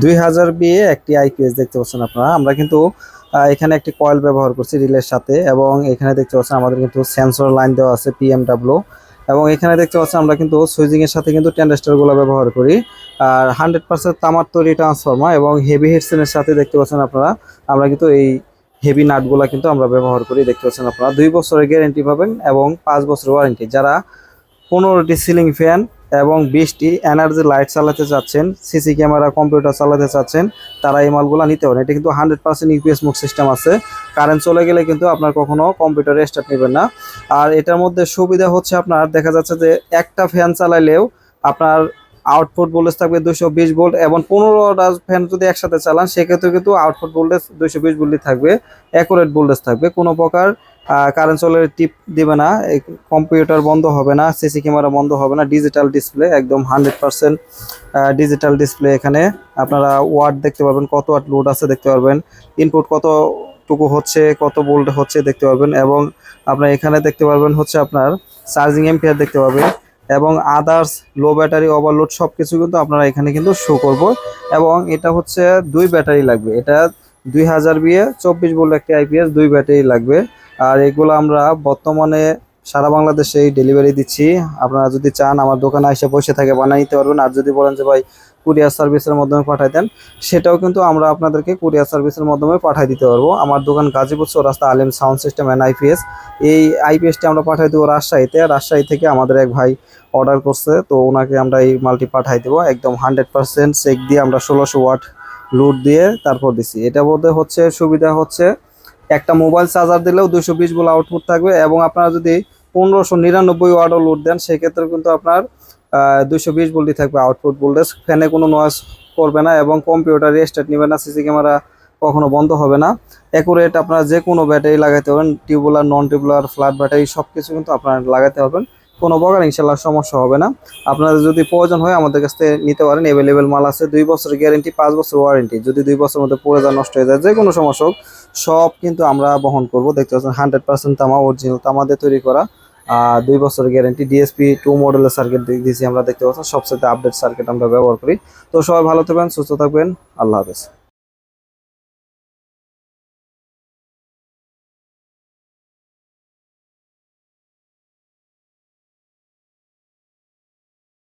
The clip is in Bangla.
দুই হাজার বিয়ে একটি আইপিএস দেখতে পাচ্ছেন আপনারা। আমরা কিন্তু এখানে একটি কয়েল ব্যবহার করছি রিলের সাথে এবং এখানে দেখতে পাচ্ছেন আমাদের কিন্তু সেন্সর লাইন দেওয়া আছে পিএমডাব্লিউ এবং এখানে দেখতে পাচ্ছেন আমরা কিন্তু সুইজিং এর সাথে কিন্তু টেন্ডেস্টারগুলো ব্যবহার করি। আর হান্ড্রেড পার্সেন্ট তামার তৈরি ট্রান্সফর্মার এবং হেভি হেডসেনের সাথে দেখতে পাচ্ছেন আপনারা, আমরা কিন্তু এই হেভি নাটগুলা কিন্তু আমরা ব্যবহার করি, দেখতে পাচ্ছেন আপনারা। দুই বছরের গ্যারেন্টি পাবেন এবং পাঁচ বছরের ওয়ারেন্টি যারা পনেরোটি সিলিং ফ্যান এবং বিশটি এনার্জি লাইট চালাতে চাচ্ছেন, সিসি ক্যামেরা, কম্পিউটার চালাতে চাচ্ছেন, তারা এই মালগুলো নিতে পারেন। এটা কিন্তু হান্ড্রেড পার্সেন্ট ইউপিএস মুখ সিস্টেম আছে। কারেন্ট চলে গেলে কিন্তু আপনার কখনো কম্পিউটারে স্টার্ট নেবেন না। আর এটার মধ্যে সুবিধা হচ্ছে আপনার, দেখা যাচ্ছে যে একটা ফ্যান চালাইলেও আপনার আউটপুট ভোল্টেজ থাকবে দুশো বিশ ভোল্ট এবং পনেরোটা ফ্যান যদি একসাথে চালান, সেক্ষেত্রে কিন্তু আউটপুট ভোল্টেজ দুশো বিশ ভোল্টই থাকবে, অ্যাকুরেট ভোল্টেজ থাকবে। কোনো প্রকার কারেন্ট চলে টিপ দিবে না কম্পিউটার বন্ধ হবে না সিসি ক্যামেরা বন্ধ হবে না ডিজিটাল ডিসপ্লে একদম হান্ড্রেড পার্সেন্ট ডিজিটাল ডিসপ্লে এখানে। আপনারা ওয়াট দেখতে পারবেন, কত ওয়াট লোড আছে দেখতে পারবেন। ইনপুট কতটুকু হচ্ছে, কত ভোল্ট হচ্ছে দেখতে পারবেন, এবং আপনার এখানে দেখতে পারবেন হচ্ছে আপনার চার্জিং এম্পিয়ার দেখতে পাবেন, এবং আদার্স লো ব্যাটারি ওভারলোড সব কিছু কিন্তু আপনারা এখানে কিন্তু শো করব, এবং এটা হচ্ছে দুই ব্যাটারি লাগবে। এটা দুই হাজার বিয়ে চব্বিশ ভোল্ট একটি আইপিএস দুই ব্যাটারি লাগবে। আর এগুলো আমরা বর্তমানে সারা বাংলাদেশেই ডেলিভারি দিচ্ছি। আপনারা যদি চান আমার দোকানে এসে বসে থাকে বানিয়ে নিতে পারবেন। আর যদি বলেন যে, ভাই কুরিয়ার সার্ভিসের মাধ্যমে পাঠাই দেন, সেটাও কিন্তু আমরা আপনাদেরকে কুরিয়ার সার্ভিসের মাধ্যমে পাঠিয়ে দিতে পারব। আমার দোকান গাজীপুর রাস্তা Alim sound system and IPS এই আইপিএসটি আমরা পাঠাই দেবো রাজশাহীতে। রাজশাহী থেকে আমাদের এক ভাই অর্ডার করছে, তো ওনাকে আমরা এই মালটি পাঠাই দেবো। একদম হান্ড্রেড পার্সেন্ট চেক দিয়ে আমরা ষোলোশো ওয়াট লোড দিয়ে তারপর দিছি এটা বলতে হচ্ছে সুবিধা হচ্ছে একটা মোবাইল চার্জার দিলেও দুশো বিশ বলে আউটপুট থাকবে এবং আপনারা যদি পনেরোশো নিরানব্বই ওয়ার্ডও লোড দেন সেক্ষেত্রে কিন্তু আপনার দুশো বিশ বলটি থাকবে আউটপুট ভোল্টেজ ফ্যানে কোনো নয়েস করবে না এবং কম্পিউটার রেস্টার্ট নেবে না সিসি ক্যামেরা কখনো বন্ধ হবে না। অ্যাকুরেট আপনারা যে কোনো ব্যাটারি লাগাতে পারবেন tubular non tubular flat battery সব কিছু কিন্তু আপনারা লাগাতে পারবেন। কোনো প্রকার ইনশাল্লাহ সমস্যা হবে না। আপনাদের যদি প্রয়োজন হয় আমাদের কাছ থেকে নিতে পারেন। অ্যাভেলেবেল মাল আছে দুই বছরের গ্যারেন্টি পাঁচ বছর ওয়ারেন্টি যদি দুই বছরের মধ্যে পড়ে যায় নষ্ট হয়ে যায়, যে কোনো সমস্যা হোক, সব কিন্তু আমরা বহন করব। দেখতে পাচ্ছেন হান্ড্রেড পার্সেন্ট তামা অরিজিনাল তামাদের তৈরি করা। দুই বছর গ্যারেন্টি ডিএসপি টু মডেলের সার্কিট দিয়েছি আমরা, দেখতে পাচ্ছেন সবচেয়ে আপডেট সার্কিট আমরা ব্যবহার করি। তো সবাই ভালো থাকবেন, সুস্থ থাকবেন। আল্লাহ হাফেজ।